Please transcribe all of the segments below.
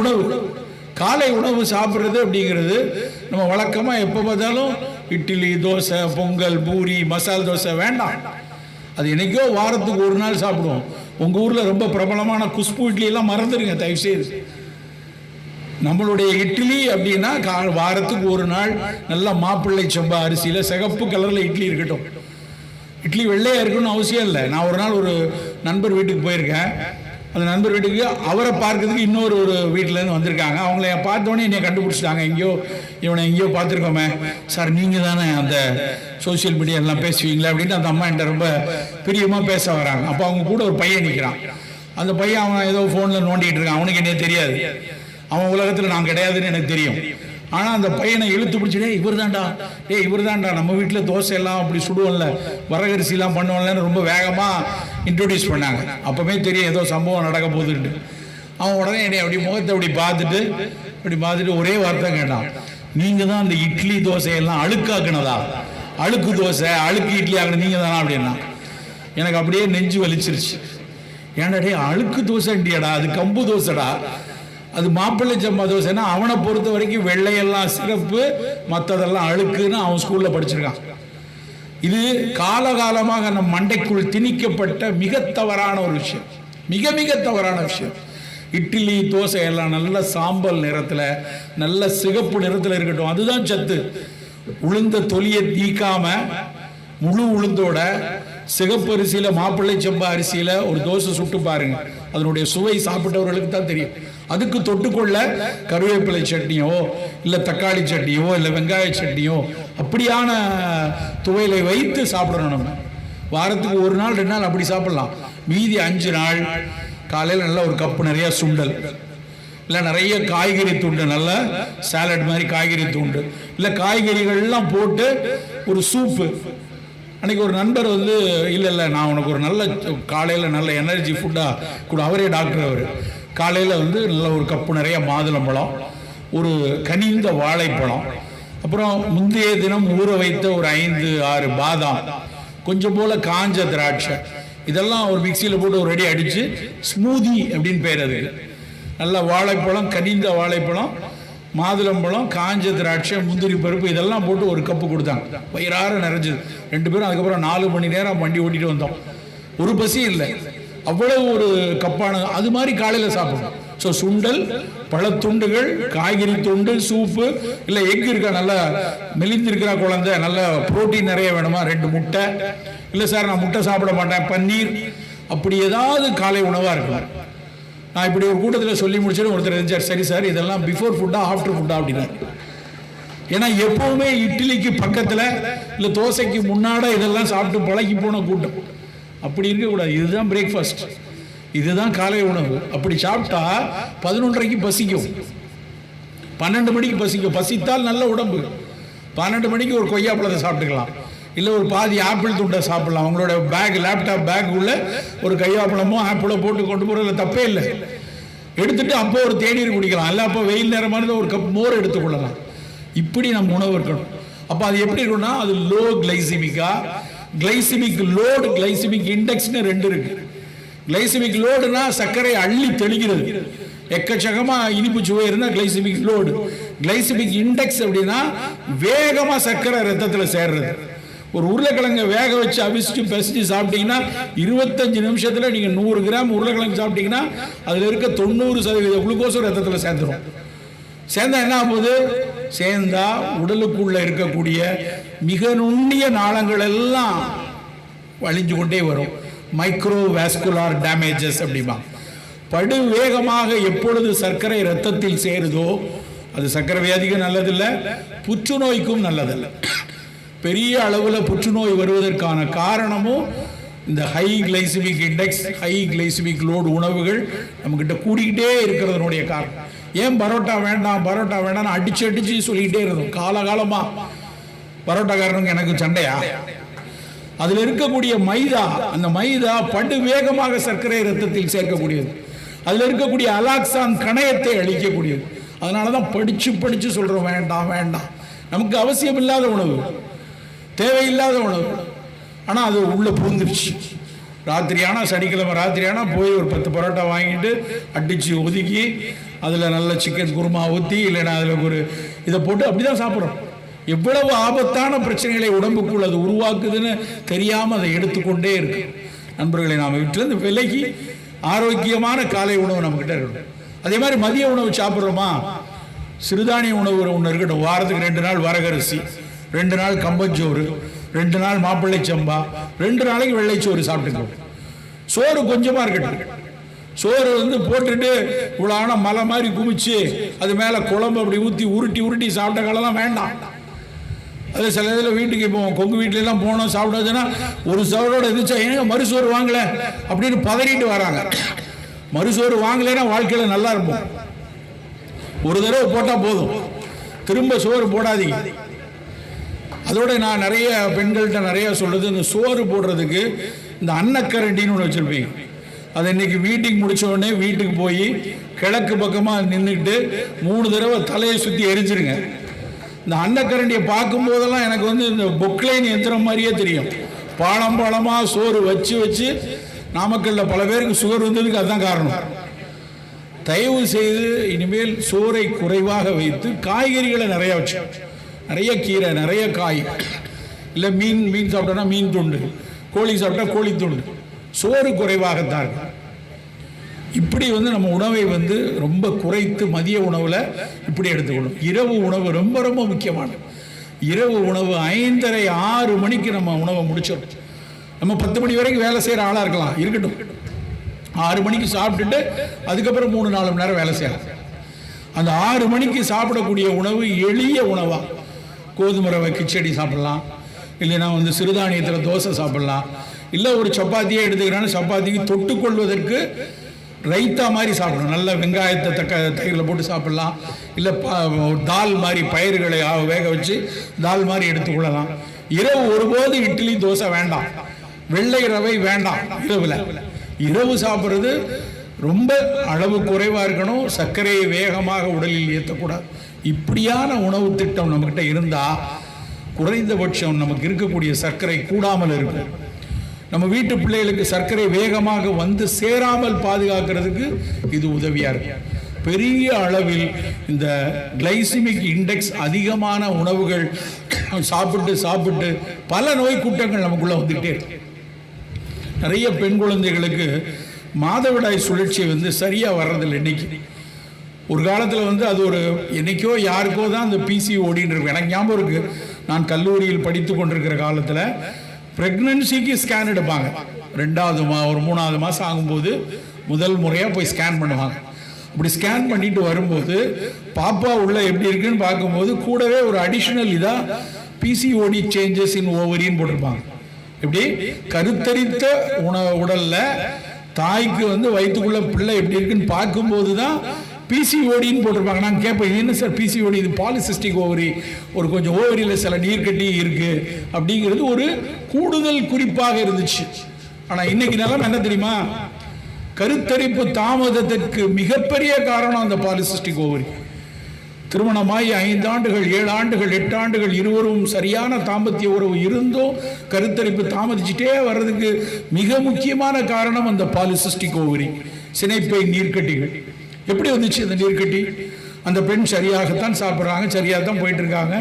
உணவு. காலை உணவு சாப்பிட்றது அப்படிங்கிறது நம்ம வழக்கமாக எப்போ பார்த்தாலும் இட்லி தோசை பொங்கல் பூரி மசால் தோசை வேண்டாம். அது என்னைக்கோ வாரத்துக்கு ஒரு நாள் சாப்பிடுவோம். உங்கள் ஊரில் ரொம்ப பிரபலமான குஷ்பு இட்லி எல்லாம் மறந்துடுங்க தயவுசெய்து. நம்மளுடைய இட்லி அப்படின்னா கா வாரத்துக்கு ஒரு நாள் நல்லா மாப்பிள்ளை சம்பா அரிசியில் சிகப்பு கலரில் இட்லி இருக்கட்டும். இட்லி வெள்ளையாக இருக்கணும்னு அவசியம் இல்லை. நான் ஒரு நாள் ஒரு நண்பர் வீட்டுக்கு போயிருக்கேன். அந்த நண்பர் வீட்டுக்கு அவரை பார்க்கறதுக்கு இன்னொரு ஒரு வீட்டிலேருந்து வந்திருக்காங்க. அவங்கள பார்த்தோன்னே என்னை கண்டுபிடிச்சிட்டாங்க. எங்கேயோ இவனை எங்கேயோ பார்த்துருக்கோமே. சார் நீங்கள் தானே அந்த சோஷியல் மீடியா எல்லாம் பேசுவீங்களா அப்படின்ட்டு அந்த அம்மா என்கிட்ட ரொம்ப பிரியமாக பேச வராங்க. அப்போ அவங்க கூட ஒரு பையன் நிற்கிறான் அந்த பையன் அவன் ஏதோ ஃபோனில் நோண்டிகிட்டு இருக்கான். அவனுக்கு என்னைய தெரியாது. அவன் உலகத்தில் நான் கிடையாதுன்னு எனக்கு தெரியும். ஆனால் அந்த பையனை இழுத்து பிடிச்சிடே இவர் தான்டா. ஏ இவர் தான்டா. நம்ம வீட்டில் தோசை எல்லாம் அப்படி சுடுவோம்ல. வரகரிசிலாம் பண்ணுவோம்லன்னு ரொம்ப வேகமாக இன்ட்ரொடியூஸ் பண்ணாங்க. அப்போவே தெரியும் ஏதோ சம்பவம் நடக்க போகுதுன்ட்டு. அவன் உடனே என்னை அப்படி முகத்தை அப்படி பார்த்துட்டு அப்படி பார்த்துட்டு ஒரே வார்த்தை கேட்டான். நீங்கள் தான் அந்த இட்லி தோசையெல்லாம் அழுக்காக்குனதா? அழுக்கு தோசை அழுக்கு இட்லி ஆகுனது நீங்கள் தானா? அப்படின்னா. எனக்கு அப்படியே நெஞ்சு வலிச்சிருச்சு. ஏன்னாடே அழுக்கு அழுக்கு தோசைண்டியடா அது கம்பு தோசைடா. அது மாப்பிள்ளை சம்பா தோசைன்னா அவனை பொறுத்த வரைக்கும் வெள்ளையெல்லாம் சிறப்பு மற்றதெல்லாம் அழுக்குன்னு அவன் ஸ்கூலில் படிச்சிருக்கான். இது காலகாலமாக நம் மண்டைக்குள் திணிக்கப்பட்ட மிக தவறான ஒரு விஷயம். மிக மிக தவறான விஷயம். இட்லி தோசை எல்லாம் நல்ல சாம்பல் நிறத்தில் நல்ல சிகப்பு நிறத்தில் இருக்கட்டும் அதுதான் சத்து. உளுந்த தொலியை தீக்காம முழு உளுந்தோட சிகப்பு அரிசியில் மாப்பிள்ளை சம்பா அரிசியில் ஒரு தோசை சுட்டு பாருங்க. அதனுடைய சுவை சாப்பிட்டவர்களுக்கு தான் தெரியும். அதுக்கு தொட்டுக்கொள்ள கருவேப்பிலை சட்னியோ இல்லை தக்காளி சட்னியோ இல்லை வெங்காய சட்னியோ அப்படியான துவையலை வைத்து சாப்பிடணும் நம்ம. வாரத்துக்கு ஒரு நாள் ரெண்டு நாள் அப்படி சாப்பிடலாம். மீதி அஞ்சு நாள் காலையில் நல்ல ஒரு கப்பு நிறைய சுண்டல். இல்லை நிறைய காய்கறி துண்டு நல்ல சாலட் மாதிரி காய்கறி துண்டு. இல்லை காய்கறிகள்லாம் போட்டு ஒரு சூப்பு. அன்றைக்கி ஒரு நண்பர் வந்து இல்லை இல்லை நான் உனக்கு ஒரு நல்ல காலையில் நல்ல எனர்ஜி ஃபுட்டாக கூட. அவரே டாக்டர் அவர். காலையில் வந்து நல்ல ஒரு கப்பு நிறைய மாதுளம்பழம் ஒரு கனிந்த வாழைப்பழம் அப்புறம் முந்தைய தினம் ஊற வைத்த ஒரு ஐந்து ஆறு பாதாம் கொஞ்சம் போல் காஞ்ச திராட்சை. இதெல்லாம் ஒரு மிக்சியில் போட்டு ஒரு ரெடி அடித்து ஸ்மூதி அப்படின்னு பேர் அது. நல்ல வாழைப்பழம் கனிந்த வாழைப்பழம் மாதுளம்பழம் காஞ்ச திராட்சை முந்திரி பருப்பு இதெல்லாம் போட்டு ஒரு கப்பு கொடுத்தாங்க. வயிறார நிறைஞ்சது. ரெண்டு பேரும் அதுக்கப்புறம் நாலு மணி நேரம் வண்டி ஓட்டிகிட்டு வந்தோம். ஒரு பசி இல்லை. அவ்வளவு ஒரு கப்பான அது மாதிரி காலையில் சாப்பிடணும். ஸோ சுண்டல் பழத்துண்டுகள் காய்கறி துண்டு சூப்பு இல்லை எக் இருக்கா நல்லா மெலிந்திருக்கிறா குழந்தை நல்ல புரோட்டீன் நிறைய வேணுமா ரெண்டு முட்டை. இல்லை சார் நான் முட்டை சாப்பிட மாட்டேன் பன்னீர். அப்படி ஏதாவது காலை உணவாக இருக்கணும். நான் இப்படி ஒரு கூட்டத்தில் சொல்லி முடிச்சுட்டு ஒருத்தர் இருந்துச்சார் சரி சார் இதெல்லாம் பிஃபோர் ஃபுட்டா ஆஃப்டர் ஃபுட்டா அப்படின்னாரு. ஏன்னா எப்பவுமே இட்லிக்கு பக்கத்தில் இல்லை தோசைக்கு முன்னாட இதெல்லாம் சாப்பிட்டு பழகி போன கூட்டம். அப்படி இருக்கக்கூடாது. இதுதான் பிரேக்ஃபாஸ்ட் இதுதான் காலை உணவு. அப்படி சாப்பிட்டா பதினொன்றரைக்கு பசிக்கும். பன்னெண்டு மணிக்கு பசிக்கும். பசித்தால் நல்ல உடம்பு. பன்னெண்டு மணிக்கு ஒரு கொய்யாப்பழத்தை சாப்பிட்டுக்கலாம். இல்லை ஒரு பாதி ஆப்பிள் துண்டை சாப்பிடலாம். அவங்களோட பேக் லேப்டாப் பேக் உள்ள ஒரு கையாப்பழமோ ஆப்பிளோ போட்டு கொண்டு போகிறதுல தப்பே இல்லை. எடுத்துட்டு அப்போ ஒரு தேநீர் குடிக்கலாம். இல்லை அப்போ வெயில் நேரமாக இருந்தால் ஒரு கப் மோர் எடுத்துக்கொள்ளலாம் இப்படி நம்ம உணவு இருக்கணும். அப்போ அது எப்படி இருக்கும்னா அது லோ கிளைசிமிக்கா கிளைசிமிக் லோடு கிளைசிமிக் இண்டெக்ஸ்னு ரெண்டு இருக்கு. கிளைசிமிக் லோடுனா சர்க்கரை அள்ளி தெளிக்கிறது. எக்கச்சக்கமாக இனிப்பு சுவை இருந்தால் கிளைசிமிக் லோடு கிளைசிமிக் இண்டெக்ஸ் அப்படின்னா வேகமாக சர்க்கரை ரத்தத்தில் சேர்றது. ஒரு உருளைக்கிழங்க வேக வச்சு அவிச்சு பிசைஞ்சு சாப்பிட்டீங்கன்னா இருபத்தஞ்சு நிமிஷத்தில் நீங்கள் நூறு கிராம் உருளைக்கிழங்கு சாப்பிட்டீங்கன்னா அதில் இருக்க தொண்ணூறு சதவீத குளுக்கோஸும் ரத்தத்தில் சேர்ந்துடும் சேர்ந்தா என்ன ஆகுது? சேர்ந்தா உடலுக்குள்ள இருக்கக்கூடிய மிக நுண்ணிய நாளங்கள் எல்லாம் வழிஞ்சு கொண்டே வரும். மைக்ரோ வேஸ்குலார் டேமேஜஸ் அப்படிமா படு வேகமாக எப்பொழுது சர்க்கரை ரத்தத்தில் சேருதோ அது சர்க்கரை வியாதிக்கும் நல்லதில்லை புற்றுநோய்க்கும் நல்லதில்லை. பெரிய அளவில் புற்றுநோய் வருவதற்கான காரணமும் இந்த high glycemic index high glycemic load உணவுகள் நம்மக்கிட்ட கூடிக்கிட்டே இருக்கிறதுனுடைய காரணம். ஏன் பரோட்டா வேண்டாம் பரோட்டா வேண்டாம்னு அடிச்சு அடிச்சு சொல்லிக்கிட்டே இருந்தோம். காலகாலமாக பரோட்டாக்காரனுக்கு எனக்கு சண்டையா? அதில் இருக்கக்கூடிய மைதா அந்த மைதா படு வேகமாக சர்க்கரை ரத்தத்தில் சேர்க்கக்கூடியது. அதில் இருக்கக்கூடிய அலாக்சான் கணையத்தை அழிக்கக்கூடியது. அதனால தான் படித்து படித்து சொல்கிறோம் வேண்டாம் வேண்டாம். நமக்கு அவசியம் இல்லாத உணவு தேவையில்லாத உணவு. ஆனால் அது உள்ளே பூந்துருச்சு ராத்திரியானா சனிக்கிழமை ராத்திரியானா போய் ஒரு பத்து பரோட்டா வாங்கிட்டு அடித்து ஒதுக்கி அதில் நல்ல சிக்கன் குருமா ஊற்றி இல்லைன்னா அதில் ஒரு இதை போட்டு அப்படி தான் சாப்பிட்றோம். எவ்வளவு ஆபத்தான பிரச்சனைகளை உடம்புக்குள் அது உருவாக்குதுன்னு தெரியாமல் அதை எடுத்துக்கொண்டே இருக்கு. நண்பர்களை நாம் வீட்டிலேருந்து விலகி ஆரோக்கியமான காலை உணவு நம்மக்கிட்ட இருக்கணும். அதே மாதிரி மதிய உணவு சாப்பிட்றோமா? சிறுதானிய உணவு ஒன்று இருக்கட்டும். வாரத்துக்கு ரெண்டு நாள் வரகரிசி ரெண்டு நாள் கம்பஞ்சோறு ரெண்டு நாள் மாப்பிள்ளை சம்பா ரெண்டு நாளைக்கு வெள்ளைச்சோறு சாப்பிட்டுக்கணும் சோறு கொஞ்சமாக இருக்கட்டும். சோறு வந்து போட்டுட்டு இவ்வளோ ஆனால் மலை மாதிரி குமிச்சு அது மேலே குழம்பு அப்படி ஊற்றி உருட்டி உருட்டி சாப்பிட்ட காலம்லாம் வேண்டாம். அது சில இதில் வீட்டுக்கு போவோம் கொங்கு வீட்டிலலாம் போனோம் சாப்பிடாதுன்னா ஒரு சோறோட இருந்துச்சா ஏங்க மறுசோறு வாங்கலை? அப்படின்னு பதறிட்டு வராங்க. மறுசோறு வாங்கலைன்னா வாழ்க்கையில் நல்லா இருப்போம். ஒரு தடவை போட்டால் போதும். திரும்ப சோறு போடாதீங்க. அதோட நான் நிறைய பெண்கள்கிட்ட நிறைய சொல்றது இந்த சோறு போடுறதுக்கு இந்த அன்னக்கரண்டின்னு ஒன்று வச்சுருப்பீங்க. அது இன்னைக்கு மீட்டிங் முடிச்ச உடனே வீட்டுக்கு போய் கிழக்கு பக்கமாக நின்றுட்டு மூணு தடவை தலையை சுற்றி எரிஞ்சிருங்க. இந்த அன்னக்கரண்டியை பார்க்கும்போதெல்லாம் எனக்கு வந்து இந்த பொக்லைன் எந்திரம் மாதிரியே தெரியும். பாலம் பாலமாக சோறு வச்சு வச்சு நாமக்கல்ல பல பேருக்கு சுகர் வந்ததுக்கு அதுதான் காரணம். தயவு செய்து இனிமேல் சோறை குறைவாக வைத்து காய்கறிகளை நிறையா வச்சு. நிறைய கீரை நிறைய காய். இல்லை மீன் மீன் சாப்பிட்டோன்னா மீன் துண்டு. கோழி சாப்பிட்டா கோழி துண்டு. சோறு குறைவாகத்தான் இருக்கும். இப்படி வந்து நம்ம உணவை வந்து ரொம்ப குறைத்து மதிய உணவில் இப்படி எடுத்துக்கணும். இரவு உணவு ரொம்ப ரொம்ப முக்கியமானது இரவு உணவு ஐந்தரை ஆறு மணிக்கு நம்ம உணவை முடிச்சிடும் நம்ம பத்து மணி வரைக்கும் வேலை செய்கிற ஆளாக இருக்கலாம். இருக்கட்டும். ஆறு மணிக்கு சாப்பிட்டுட்டு அதுக்கப்புறம் மூணு நாலு மணி நேரம் வேலை செய்யலாம். அந்த ஆறு மணிக்கு சாப்பிடக்கூடிய உணவு எளிய உணவாக கோதுமை ரவை கிச்சடி சாப்பிட்லாம். இல்லைன்னா வந்து சிறுதானியத்தில் தோசை சாப்பிட்லாம். இல்லை ஒரு சப்பாத்தியே எடுத்துக்கிறான்னு சப்பாத்திக்கு தொட்டுக்கொள்வதற்கு ரைத்தா மாதிரி சாப்பிடணும். நல்ல வெங்காயத்தை தக்க தயிரில் போட்டு சாப்பிட்லாம். இல்லை ப- தால் மாதிரி பயிர்களை வேக வச்சு தால் மாதிரி எடுத்துக்கொள்ளலாம் இரவு ஒருபோது இட்லி தோசை வேண்டாம். வெள்ளை ரவை வேண்டாம் இரவில். இரவு சாப்பிட்றது ரொம்ப அளவு குறைவாக இருக்கணும். சர்க்கரையை வேகமாக உடலில் ஏற்றக்கூடாது இப்படியான உணவு திட்டம் நம்மக்கிட்ட இருந்தால் குறைந்தபட்சம் நமக்கு இருக்கக்கூடிய சர்க்கரை கூடாமல் இருக்கும். நம்ம வீட்டு பிள்ளைகளுக்கு சர்க்கரை வேகமாக வந்து சேராமல் பாதுகாக்கிறதுக்கு இது உதவியாக இருக்கும். பெரிய அளவில் இந்த கிளைசிமிக் இண்டெக்ஸ் அதிகமான உணவுகள் சாப்பிட்டு சாப்பிட்டு பல நோய் கூட்டங்கள் நமக்குள்ளே வந்துகிட்டே இருக்கு. நிறைய பெண் குழந்தைகளுக்கு மாதவிடாய் சுழற்சி வந்து சரியாக வர்றதில்லை இன்னைக்கு. ஒரு காலத்தில் வந்து அது ஒரு என்னைக்கோ யாருக்கோ தான் அந்த பிசி ஓடின்னு இருக்கும். எனக்கு ஞாபகம் இருக்குது நான் கல்லூரியில் படித்து கொண்டிருக்கிற காலத்தில் ப்ரெக்னன்சிக்கு ஸ்கேன் எடுப்பாங்க. ரெண்டாவது மா ஒரு மூணாவது மாதம் ஆகும்போது முதல் முறையாக போய் ஸ்கேன் பண்ணுவாங்க. அப்படி ஸ்கேன் பண்ணிட்டு வரும்போது பாப்பா உள்ள எப்படி இருக்குன்னு பார்க்கும்போது கூடவே ஒரு அடிஷ்னல் இதாக பிசிஓடி சேஞ்சஸ் இன் ஓவரின்னு போட்டிருப்பாங்க. எப்படி? கருத்தரித்த உண உடலில் தாய்க்கு வந்து வயிற்றுக்குள்ள பிள்ளை எப்படி இருக்குன்னு பார்க்கும்போது தான் பிசிஓடின்னு போட்டிருப்பாங்க. நான் கேட்பேன் இது என்ன சார் பிசிஓடி இது பாலிசிஸ்டிக் ஓவரி ஒரு கொஞ்சம் ஓவரியில் சில நீர்க்கட்டி இருக்குது அப்படிங்கிறது ஒரு கூடுதல் குறிப்பாக இருந்துச்சு. ஆனால் இன்னைக்கு நிலம் என்ன தெரியுமா? கருத்தரிப்பு தாமதத்திற்கு மிகப்பெரிய காரணம் அந்த பாலிசிஸ்டிக் ஓவரி திருமணமாகி ஐந்தாண்டுகள் ஏழு ஆண்டுகள் எட்டு ஆண்டுகள் இருவரும் சரியான தாம்பத்திய உறவு இருந்தும் கருத்தரிப்பு தாமதிச்சுட்டே வர்றதுக்கு மிக முக்கியமான காரணம் அந்த பாலிசிஸ்டிக் ஓவரி சினைப்பை நீர்க்கட்டிகள். எப்படி வந்துச்சு அந்த நீர்க்கட்டி? அந்த பெண் சரியாகத்தான் சாப்பிட்றாங்க சரியாக தான் போயிட்டுருக்காங்க.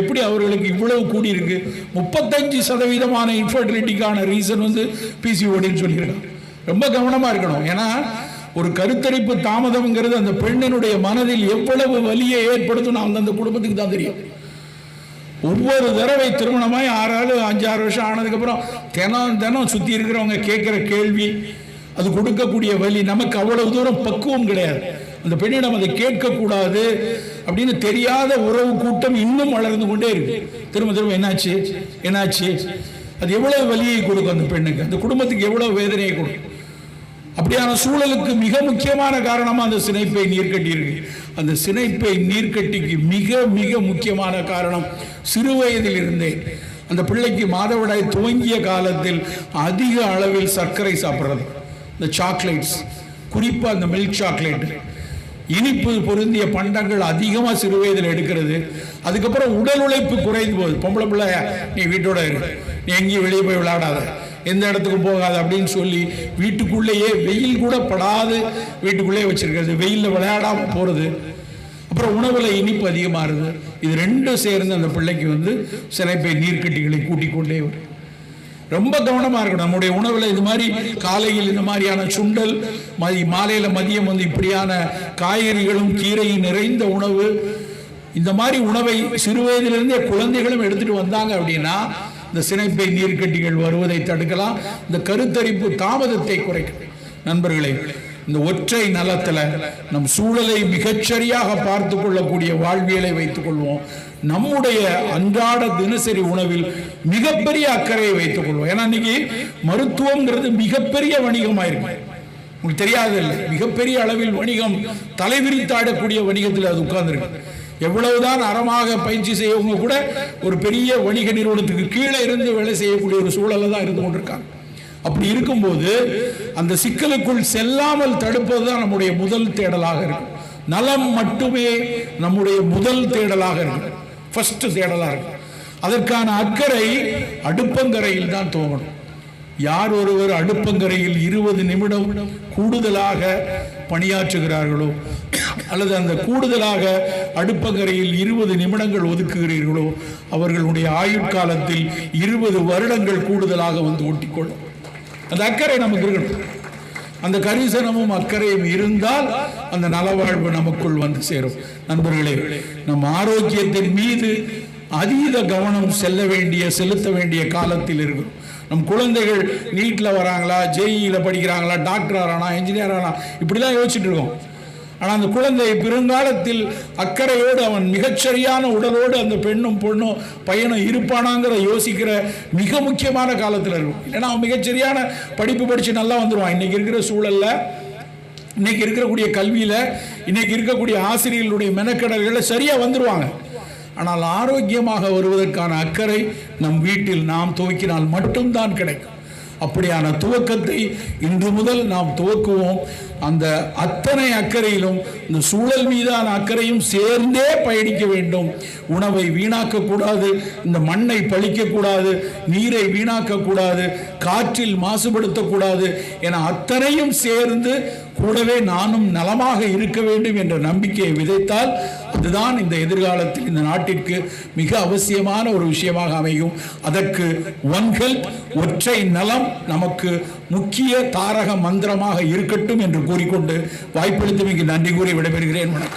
எப்படி அவர்களுக்கு இவ்வளவு கூடியிருக்கு? முப்பத்தஞ்சு சதவீதமான இன்ஃபர்டிலிட்டிக்கான ரீசன் வந்து பிசிஓடின்னு சொல்லியிருக்காங்க. ரொம்ப கவனமாக இருக்கணும். ஏன்னா ஒரு கருத்தரிப்பு தாமதம்ங்கிறது அந்த பெண்ணினுடைய மனதில் எவ்வளவு வலியை ஏற்படுத்தும் நான் அந்த குடும்பத்துக்கு தான் தெரியும். ஒவ்வொரு தடவை திருமணமாய் ஆறு ஆள் அஞ்சாறு வருஷம் ஆனதுக்கப்புறம் தினம் தினம் சுற்றி இருக்கிறவங்க கேட்குற கேள்வி அது கொடுக்கக்கூடிய வலி நமக்கு அவ்வளவு தூரம் பக்குவம் கிடையாது. அந்த பெண்ணிடம் அதை கேட்கக்கூடாது அப்படின்னு தெரியாத உறவு கூட்டம் இன்னும் வளர்ந்து கொண்டே இருக்கு. திரும்ப திரும்ப என்னாச்சு? என்னாச்சு? அது எவ்வளவு வலியை கொடுக்கும் அந்த பெண்ணுக்கு? அந்த குடும்பத்துக்கு எவ்வளவு வேதனையை கொடுக்கும்? அப்படியான சூழலுக்கு மிக முக்கியமான காரணமாக அந்த சினைப்பை நீர்க்கட்டி இருக்கு அந்த சினைப்பை நீர்க்கட்டிக்கு மிக மிக முக்கியமான காரணம் சிறு வயதில் இருந்தே அந்த பிள்ளைக்கு மாதவிடாய் துவங்கிய காலத்தில் அதிக அளவில் சர்க்கரை சாப்பிட்றது. இந்த சாக்லேட்ஸ் குறிப்பாக அந்த மில்க் சாக்லேட் இனிப்பு பொருந்திய பண்டங்கள் அதிகமாக சிறு வயதில் எடுக்கிறது. அதுக்கப்புறம் உடல் உழைப்பு குறைந்து போகுது. பொம்பளை பிள்ளை நீ வீட்டோட இரு. நீ எங்கேயும் வெளியே போய் விளையாடாத. எந்த இடத்துக்கும் போகாது அப்படின்னு சொல்லி வீட்டுக்குள்ளேயே வெயில் கூட படாது. வீட்டுக்குள்ளேயே வச்சிருக்கிறது. வெயிலில் விளையாடாமல் போகிறது அப்புறம் உணவில் இனிப்பு அதிகமாகுது. இது ரெண்டும் சேர்ந்து அந்த பிள்ளைக்கு வந்து சிலைப்பை நீர்க்கட்டிகளை கூட்டிக் கொண்டே வரும். ரொம்ப கவனமா இருக்கணும். நம்முடைய உணவுல இது மாதிரி காலையில் இந்த மாதிரியான சுண்டல் மதி மாலையில மதியம் வந்து இப்படியான காய்கறிகளும் கீரையும் நிறைந்த உணவு இந்த மாதிரி உணவை சிறு வயதிலிருந்தே குழந்தைகளும் எடுத்துட்டு வந்தாங்க அப்படின்னா இந்த சினைப்பை நீர்க்கட்டிகள் வருவதை தடுக்கலாம். இந்த கருத்தரிப்பு தாமதத்தை குறைக்கலாம் நண்பர்களே இந்த ஒற்றை நலத்துல நம் சூழலை மிகச்சரியாக பார்த்து கொள்ளக்கூடிய வாழ்வியலை வைத்துக் கொள்வோம். நம்முடைய அன்றாட தினசரி உணவில் மிகப்பெரிய அக்கறையை வைத்துக் கொள்வோம். ஏன்னா இன்னைக்கு மருத்துவம்ங்கிறது மிகப்பெரிய வணிகமாயிருக்கு. உங்களுக்கு தெரியாது இல்லை. மிகப்பெரிய அளவில் வணிகம் தலைவிரித்தாடக்கூடிய வணிகத்தில் அது உட்கார்ந்துருக்கு. எவ்வளவுதான் அறமாக பயிற்சி செய்யவங்க கூட ஒரு பெரிய வணிக நிறுவனத்துக்கு கீழே இருந்து வேலை செய்யக்கூடிய ஒரு சூழலை தான் இருந்து கொண்டிருக்காங்க. அப்படி இருக்கும்போது அந்த சிக்கலுக்குள் செல்லாமல் தடுப்பது தான் நம்முடைய முதல் தேடலாக இருக்கும் நலம் மட்டுமே நம்முடைய முதல் தேடலாக இருக்கும் ஃபர்ஸ்ட் தேடலாக இருக்கும் அதற்கான அக்கறை அடுப்பங்கரையில் தான் துவங்கணும் யார் ஒருவர் அடுப்பங்கரையில் இருபது நிமிடம் கூடுதலாக பணியாற்றுகிறார்களோ அல்லது அந்த கூடுதலாக அடுப்பங்கரையில் இருபது நிமிடங்கள் ஒதுக்குகிறீர்களோ அவர்களுடைய ஆயுட்காலத்தில் இருபது வருடங்கள் கூடுதலாக வந்து ஒட்டிக்கொள்ளும். அந்த அக்கறை நமக்கு இருக்கணும். அந்த கரிசனமும் அக்கறையும் இருந்தால் அந்த நலவாழ்வு நமக்குள் வந்து சேரும். நண்பர்களே நம் ஆரோக்கியத்தின் மீது அதீத கவனம் செல்ல வேண்டிய செலுத்த வேண்டிய காலத்தில் இருக்கிறோம் நம் குழந்தைகள் நீட்டில் வராங்களா ஜேஇயில் படிக்கிறாங்களா டாக்டர் ஆறானா இன்ஜினியர் ஆனா இப்படிலாம் யோசிச்சுட்டு இருக்கோம். ஆனால் அந்த குழந்தை பிறங்காலத்தில் அக்கறையோடு அவன் மிகச்சரியான உடலோடு அந்த பெண்ணும் பொண்ணும் பையனும் இருப்பானாங்கிற யோசிக்கிற மிக முக்கியமான காலத்தில் இருக்கும். ஏன்னா அவன் மிகச்சரியான படிப்பு படித்து நல்லா வந்துடுவான் இன்றைக்கி இருக்கிற சூழலில் இன்னைக்கு இருக்கக்கூடிய கல்வியில் இன்றைக்கி இருக்கக்கூடிய ஆசிரியர்களுடைய மெனக்கடல்களை சரியாக வந்துடுவாங்க ஆனால் ஆரோக்கியமாக வருவதற்கான அக்கறை நம் வீட்டில் நாம் துவக்கினால் மட்டும்தான் கிடைக்கும். அப்படியான துவக்கத்தை இன்று முதல் நாம் துவக்குவோம். அந்த அத்தனை அக்கறையிலும் இந்த சூழல் மீதான அக்கறையும் சேர்ந்தே பயணிக்க வேண்டும். உணவை வீணாக்கக்கூடாது இந்த மண்ணை பழிக்கக்கூடாது நீரை வீணாக்கக்கூடாது காற்றில் மாசுபடுத்தக்கூடாது என அத்தனையும் சேர்ந்து கூடவே நானும் நலமாக இருக்க வேண்டும் என்ற நம்பிக்கையை விதைத்தால் அதுதான் இந்த எதிர்காலத்தில் இந்த நாட்டிற்கு மிக அவசியமான ஒரு விஷயமாக அமையும். அதற்கு ஒன் ஹெல்ப் ஒற்றை நலம் நமக்கு முக்கிய தாரக மந்திரமாக இருக்கட்டும் என்று கூறிக்கொண்டு வாய்ப்பளித்தமைக்கு நன்றி கூறி விடைபெறுகிறேன். வணக்கம்